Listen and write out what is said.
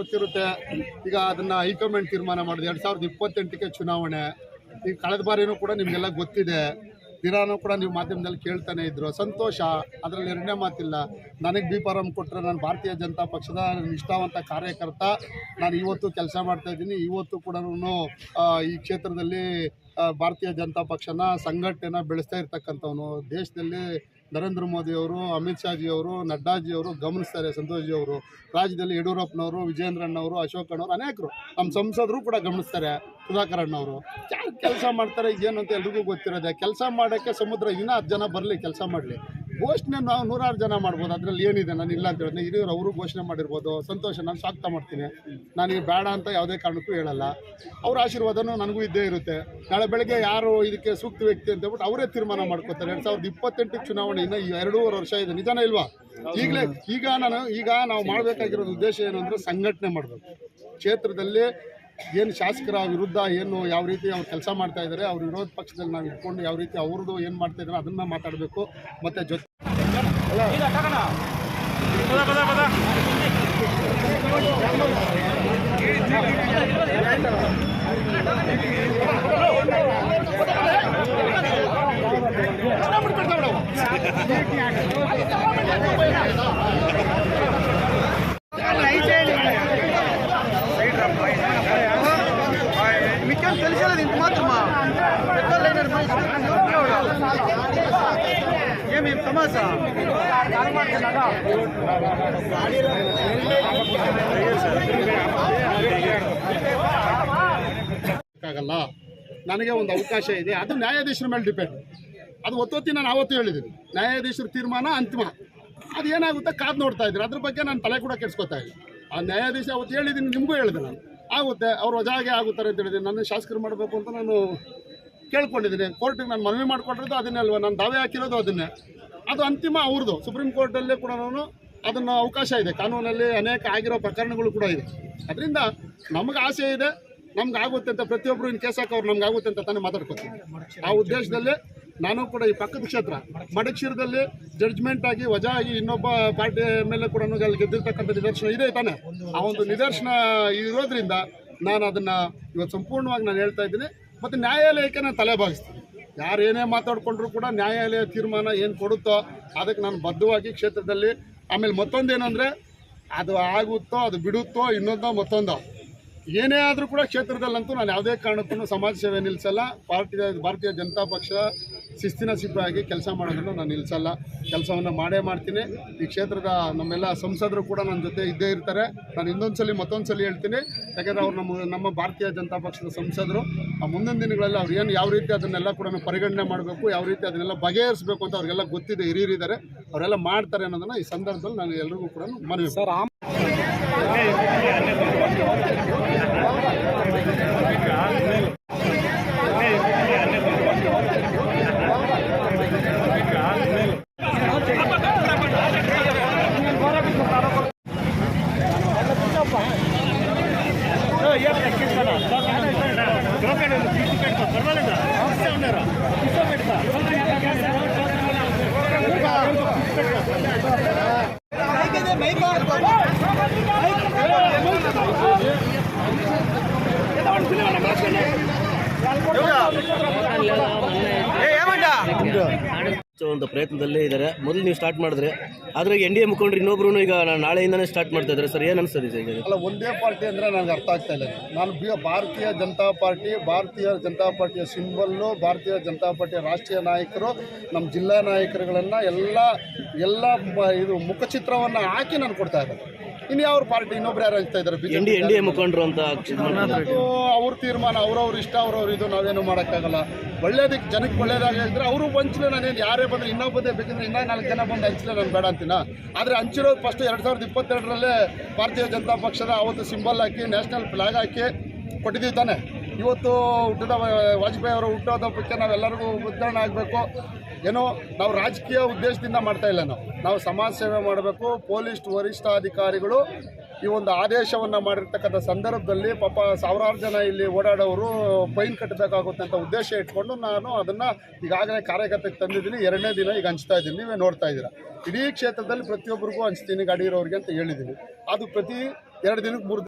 ಗೊತ್ತಿರುತ್ತೆ. ಈಗ ಅದನ್ನ ಹೈಕಮಾಂಡ್ ತೀರ್ಮಾನ ಮಾಡಿದೆ. ಎರಡ್ ಸಾವಿರದ ಇಪ್ಪತ್ತೆಂಟಕ್ಕೆ ಚುನಾವಣೆ. ಈಗ ಕಳೆದ ಬಾರಿನೂ ಕೂಡ ನಿಮಗೆಲ್ಲ ಗೊತ್ತಿದೆ. ದಿನಾನೂ ಕೂಡ ನೀವು ಮಾಧ್ಯಮದಲ್ಲಿ ಕೇಳ್ತಾನೆ ಇದ್ರು. ಸಂತೋಷ. ಅದರಲ್ಲಿ ಎರಡನೇ ಮಾತಿಲ್ಲ. ನನಗೆ ಬಿ ಫಾರಂ ಕೊಟ್ಟರೆ ನಾನು ಭಾರತೀಯ ಜನತಾ ಪಕ್ಷದ ನಿಷ್ಠಾವಂತ ಕಾರ್ಯಕರ್ತ. ನಾನು ಇವತ್ತು ಕೆಲಸ ಮಾಡ್ತಾ ಇದ್ದೀನಿ. ಇವತ್ತು ಕೂಡ ಈ ಕ್ಷೇತ್ರದಲ್ಲಿ ಭಾರತೀಯ ಜನತಾ ಪಕ್ಷನ ಸಂಘಟನೆನ ಬೆಳೆಸ್ತಾ ಇರ್ತಕ್ಕಂಥವನು. ದೇಶದಲ್ಲಿ ನರೇಂದ್ರ ಮೋದಿ ಅವರು, ಅಮಿತ್ ಶಾಜಿ ಅವರು ನಡ್ಡಾಜಿ ಅವರು ಗಮನಿಸ್ತಾರೆ, ಸಂತೋಷ್ ಜಿ ಅವರು. ರಾಜ್ಯದಲ್ಲಿ ಯಡಿಯೂರಪ್ಪನವರು ವಿಜಯೇಂದ್ರಣ್ಣವರು ಅಶೋಕ್ ಅಣ್ಣವರು ಅನೇಕರು ನಮ್ಮ ಸಂಸದರು ಕೂಡ ಗಮನಿಸ್ತಾರೆ, ಸುಧಾಕರ್ ಅಣ್ಣವರು ಯಾರು ಕೆಲಸ ಮಾಡ್ತಾರೆ, ಏನು ಅಂತ ಎಲ್ರಿಗೂ ಗೊತ್ತಿರೋದೆ. ಕೆಲಸ ಮಾಡೋಕ್ಕೆ ಸಮುದ್ರ ಇನ್ನೂ ಹತ್ತು ಜನ ಬರಲಿ, ಕೆಲಸ ಮಾಡಲಿ. ಘೋಷಣೆ ನಾವು ನೂರಾರು ಜನ ಮಾಡ್ಬೋದು. ಅದರಲ್ಲಿ ಏನಿದೆ? ನಾನು ಇಲ್ಲ ಅಂತ ಹೇಳಿದ್ರೆ ಹಿರಿಯರು ಅವರು ಘೋಷಣೆ ಮಾಡಿರ್ಬೋದು. ಸಂತೋಷ, ನಾನು ಸ್ವಾಗತ ಮಾಡ್ತೀನಿ. ನನಗೆ ಬೇಡ ಅಂತ ಯಾವುದೇ ಕಾರಣಕ್ಕೂ ಹೇಳಲ್ಲ. ಅವ್ರ ಆಶೀರ್ವಾದನೂ ನನಗೂ ಇದ್ದೇ ಇರುತ್ತೆ. ನಾಳೆ ಬೆಳಗ್ಗೆ ಯಾರು ಇದಕ್ಕೆ ಸೂಕ್ತ ವ್ಯಕ್ತಿ ಅಂತ ಹೇಳ್ಬಿಟ್ಟು ಅವರೇ ತೀರ್ಮಾನ ಮಾಡ್ಕೋತಾರೆ. ಎರಡು ಸಾವಿರದ ಇಪ್ಪತ್ತೆಂಟು ಚುನಾವಣೆಯಿಂದ ಈ ಎರಡೂವರೆ ವರ್ಷ ಇದೆ. ನಿಜಾನ ಇಲ್ವಾ? ಈಗಲೇ ಈಗ ನಾನು, ಈಗ ನಾವು ಮಾಡಬೇಕಾಗಿರೋ ಉದ್ದೇಶ ಏನು ಅಂದರೆ ಸಂಘಟನೆ ಮಾಡಬೇಕು. ಕ್ಷೇತ್ರದಲ್ಲಿ ಏನು ಶಾಸಕರ ವಿರುದ್ಧ, ಏನು ಯಾವ ರೀತಿ ಅವ್ರು ಕೆಲಸ ಮಾಡ್ತಾ ಇದ್ದಾರೆ, ಅವ್ರ ವಿರೋಧ ಪಕ್ಷದಲ್ಲಿ ನಾವು ಇಟ್ಕೊಂಡು ಯಾವ ರೀತಿ ಅವ್ರದ್ದು ಏನು ಮಾಡ್ತಾ ಇದ್ದಾರೆ ಅದನ್ನ ಮಾತಾಡಬೇಕು. ಮತ್ತು ಜೊತೆ మీకు తెలిసేది ఇంత మాత్రమా పెద్దోళ్ళు ఏమి తమాసా ಆಗಲ್ಲ ನನಗೆ ಒಂದು ಅವಕಾಶ ಇದೆ ಅದು ನ್ಯಾಯಾಧೀಶರ ಮೇಲೆ ಡಿಪೆಂಡ್ ಅದು ಒತ್ತೊತ್ತಿ ನಾನು ಆವತ್ತು ಹೇಳಿದ್ದೀನಿ ನ್ಯಾಯಾಧೀಶರ ತೀರ್ಮಾನ ಅಂತಿಮ ಅದು ಏನಾಗುತ್ತೆ ಕಾದು ನೋಡ್ತಾ ಇದ್ರು ಅದ್ರ ಬಗ್ಗೆ ನಾನು ತಲೆ ಕೂಡ ಕೆಡ್ಸ್ಕೊತಾ ಇಲ್ಲ ಆ ನ್ಯಾಯಾಧೀಶ ಅವತ್ತು ಹೇಳಿದ್ದೀನಿ ನಿಮಗೂ ಹೇಳಿದೆ ನಾನು ಆಗುತ್ತೆ, ಅವ್ರು ವಜಾಗೆ ಆಗುತ್ತಾರೆ ಅಂತ ಹೇಳಿದ್ದೀನಿ ನನ್ನ ಶಾಸಕರು ಮಾಡಬೇಕು ಅಂತ ನಾನು ಕೇಳ್ಕೊಂಡಿದ್ದೀನಿ. ಕೋರ್ಟಿಗೆ ನಾನು ಮನವಿ ಮಾಡಿಕೊಟ್ಟಿರೋದು ಅದನ್ನೇ ಅಲ್ವಾ? ನಾನು ದಾವೆ ಹಾಕಿರೋದು ಅದನ್ನೇ. ಅದು ಅಂತಿಮ ಅವ್ರದ್ದು. ಸುಪ್ರೀಂ ಕೋರ್ಟಲ್ಲೇ ಕೂಡ ನಾನು ಅದನ್ನು ಅವಕಾಶ ಇದೆ. ಕಾನೂನಲ್ಲಿ ಅನೇಕ ಆಗಿರೋ ಪ್ರಕರಣಗಳು ಕೂಡ ಇದೆ. ಅದರಿಂದ ನಮಗೆ ಆಸೆ ಇದೆ. ನಮ್ಗೆ ಆಗುತ್ತೆ ಅಂತ ಪ್ರತಿಯೊಬ್ಬರು ಇನ್ನು ಕೇಸ್ ಹಾಕೋರು ನಮ್ಗೆ ಆಗುತ್ತೆ ಅಂತ ತಾನೇ ಮಾತಾಡ್ಕೊತೀನಿ ಆ ಉದ್ದೇಶದಲ್ಲಿ ನಾನು ಕೂಡ ಈ ಪಕ್ಕದ ಕ್ಷೇತ್ರ, ಮಡಕ್ಷೀರದಲ್ಲಿ ಜಡ್ಜ್ಮೆಂಟ್ ಆಗಿ ವಜಾ ಆಗಿ ಇನ್ನೊಬ್ಬ ಪಾರ್ಟಿ ಮೇಲೆ ಕೂಡ ಅಲ್ಲಿ ಗೆದ್ದಿರ್ತಕ್ಕಂಥ ನಿದರ್ಶನ ಇದೆ ತಾನೆ. ಆ ಒಂದು ನಿದರ್ಶನ ಇರೋದ್ರಿಂದ ನಾನು ಅದನ್ನು ಇವತ್ತು ಸಂಪೂರ್ಣವಾಗಿ ನಾನು ಹೇಳ್ತಾ ಇದ್ದೀನಿ. ಮತ್ತು ನ್ಯಾಯಾಲಯಕ್ಕೆ ನಾನು ತಲೆ ಬಾಗಿಸ್ತೀನಿ. ಯಾರು ಏನೇ ಮಾತಾಡಿಕೊಂಡ್ರೂ ಕೂಡ ನ್ಯಾಯಾಲಯ ತೀರ್ಮಾನ ಏನು ಕೊಡುತ್ತೋ ಅದಕ್ಕೆ ನಾನು ಬದ್ಧವಾಗಿ ಕ್ಷೇತ್ರದಲ್ಲಿ ಆಮೇಲೆ ಮತ್ತೊಂದೇನೆಂದರೆ ಅದು ಆಗುತ್ತೋ ಅದು ಬಿಡುತ್ತೋ ಇನ್ನೊಂದೋ ಮತ್ತೊಂದೋ. ಏನೇ ಆದರೂ ಕೂಡ ಕ್ಷೇತ್ರದಲ್ಲಂತೂ ನಾನು ಯಾವುದೇ ಕಾರಣಕ್ಕೂ ಸಮಾಜ ಸೇವೆ ನಿಲ್ಲಿಸಲ್ಲ ಪಾರ್ಟಿ ಭಾರತೀಯ ಜನತಾ ಪಕ್ಷ ಶಿಸ್ತಿನ ಸಿಪಾಗಿ ಕೆಲಸ ಮಾಡೋದನ್ನು ನಾನು ನಿಲ್ಲಿಸಲ್ಲ ಕೆಲಸವನ್ನು ಮಾಡೇ ಮಾಡ್ತೀನಿ. ಈ ಕ್ಷೇತ್ರದ ನಮ್ಮೆಲ್ಲ ಸಂಸದರು ಕೂಡ ನನ್ನ ಜೊತೆ ಇದ್ದೇ ಇರ್ತಾರೆ. ನಾನು ಇನ್ನೊಂದು ಸಲ ಮತ್ತೊಂದು ಸಲ ಹೇಳ್ತೀನಿ. ಯಾಕಂದರೆ ಅವ್ರು ನಮ್ಮ ನಮ್ಮ ಭಾರತೀಯ ಜನತಾ ಪಕ್ಷದ ಸಂಸದರು. ಆ ಮುಂದಿನ ದಿನಗಳಲ್ಲಿ ಅವ್ರು ಏನು ಯಾವ ರೀತಿ ಅದನ್ನೆಲ್ಲ ಕೂಡ ಪರಿಗಣನೆ ಮಾಡಬೇಕು, ಯಾವ ರೀತಿ ಅದನ್ನೆಲ್ಲ ಬಗೆಹರಿಸಬೇಕು ಅಂತ ಅವ್ರಿಗೆಲ್ಲ ಗೊತ್ತಿದೆ, ಹಿರಿಯರಿದ್ದಾರೆ. ಅವರೆಲ್ಲ ಮಾಡ್ತಾರೆ ಅನ್ನೋದನ್ನು ಈ ಸಂದರ್ಭದಲ್ಲಿ ನಾನು ಎಲ್ರಿಗೂ ಕೂಡ ಮನವಿ ಸರ್ ఏమంటా ಒಂದು ಪ್ರಯತ್ನದಲ್ಲೇ ಇದ್ದಾರೆ ಮೊದಲು ನೀವು ಸ್ಟಾರ್ಟ್ ಮಾಡಿದ್ರೆ, ಆದರೆ ಎನ್ ಡಿ ಎ ಮುಖಂಡರು ಇನ್ನೊಬ್ರು ಈಗ ನಾ- ನಾಳೆಯಿಂದನೇ ಸ್ಟಾರ್ಟ್ ಮಾಡ್ತಾ ಇದ್ದಾರೆ ಸರ್, ಏನು ಅನಿಸ್ತದೆ ಸರ್ ಅಲ್ಲ, ಒಂದೇ ಪಾರ್ಟಿ ಅಂದರೆ ನನಗೆ ಅರ್ಥ ಆಗ್ತಾ ಇಲ್ಲ. ನಾನು ಭಾರತೀಯ ಜನತಾ ಪಾರ್ಟಿ, ಭಾರತೀಯ ಜನತಾ ಪಾರ್ಟಿಯ ಸಿಂಬಲ್ಲು ಭಾರತೀಯ ಜನತಾ ಪಾರ್ಟಿಯ ರಾಷ್ಟ್ರೀಯ ನಾಯಕರು ನಮ್ಮ ಜಿಲ್ಲಾ ನಾಯಕರುಗಳನ್ನು ಎಲ್ಲ ಎಲ್ಲ ಇದು ಮುಖಚಿತ್ರವನ್ನು ಹಾಕಿ ನಾನು ಕೊಡ್ತಾ ಇದ್ದಾರೆ ಇನ್ನು ಯಾವ ಪಾರ್ಟಿ? ಇನ್ನೊಬ್ರು ಯಾರು ಹಂಚ್ತಾ ಇದ್ದಾರೆ? N D N D A ಮುಖಂಡರು ಅಂತ ಅವ್ರ ತೀರ್ಮಾನ ಅವ್ರವ್ರ ಇಷ್ಟ ಅವ್ರವ್ರ ಇದು ನಾವೇನು ಮಾಡೋಕ್ಕಾಗಲ್ಲ. ಒಳ್ಳೇದಕ್ಕೆ ಜನಕ್ಕೆ ಒಳ್ಳೇದಾಗಿ ಹೇಳಿದ್ರೆ ಅವರು ಹಂಚಲೇ ನಾನೇನು ಯಾರೇ ಬಂದ್ರೆ ಇನ್ನೊಬ್ಬದೇ ಬೇಕಂದ್ರೆ ಇನ್ನೂ ನಾಲ್ಕು ಜನ ಬಂದು ಹಂಚಲೇ ನಾನು ಬೇಡ ಅಂತೀನ? ಆದರೆ ಹಂಚಿರೋದು ಫಸ್ಟ್ ಎರಡು ಸಾವಿರದ ಇಪ್ಪತ್ತೆರಡರಲ್ಲೇ ಭಾರತೀಯ ಜನತಾ ಪಕ್ಷದ ಅವತ್ತು ಸಿಂಬಲ್ ಹಾಕಿ ನ್ಯಾಷನಲ್ ಫ್ಲಾಗ್ ಹಾಕಿ ಕೊಟ್ಟಿದ್ದೀವಿ ತಾನೆ. ಇವತ್ತು ಹುಟ್ಟಿದ ವಾಜಪೇಯಿ ಅವರ ಹುಟ್ಟೋದಕ್ಕೆ ನಾವೆಲ್ಲರಿಗೂ ಉದ್ಧಾರಣೆ ಆಗಬೇಕು. ಏನೋ ನಾವು ರಾಜಕೀಯ ಉದ್ದೇಶದಿಂದ ಮಾಡ್ತಾ ಇಲ್ಲ ನಾವು. ನಾವು ಸಮಾಜ ಸೇವೆ ಮಾಡಬೇಕು. ಪೊಲೀಸ್ ವರಿಷ್ಠಾಧಿಕಾರಿಗಳು ಈ ಒಂದು ಆದೇಶವನ್ನು ಮಾಡಿರ್ತಕ್ಕಂಥ ಸಂದರ್ಭದಲ್ಲಿ ಪಾಪ ಸಾವಿರಾರು ಜನ ಇಲ್ಲಿ ಓಡಾಡೋರು ಫೈನ್ ಕಟ್ಟಬೇಕಾಗುತ್ತೆ ಅಂತ ಉದ್ದೇಶ ಇಟ್ಕೊಂಡು ನಾನು ಅದನ್ನು ಈಗಾಗಲೇ ಕಾರ್ಯಕರ್ತಕ್ಕೆ ತಂದಿದ್ದೀನಿ. ಎರಡನೇ ದಿನ ಈಗ ಹಂಚ್ತಾ ಇದ್ದೀನಿ. ನೀವೇ ನೋಡ್ತಾ ಇದ್ದೀರಾ. ಇಡೀ ಕ್ಷೇತ್ರದಲ್ಲಿ ಪ್ರತಿಯೊಬ್ಬರಿಗೂ ಹಂಚ್ತೀನಿ ಗಾಡಿ ಇರೋರಿಗೆ ಅಂತ ಹೇಳಿದ್ದೀನಿ. ಅದು ಪ್ರತಿ ಎರಡು ದಿನಕ್ಕೆ ಮೂರು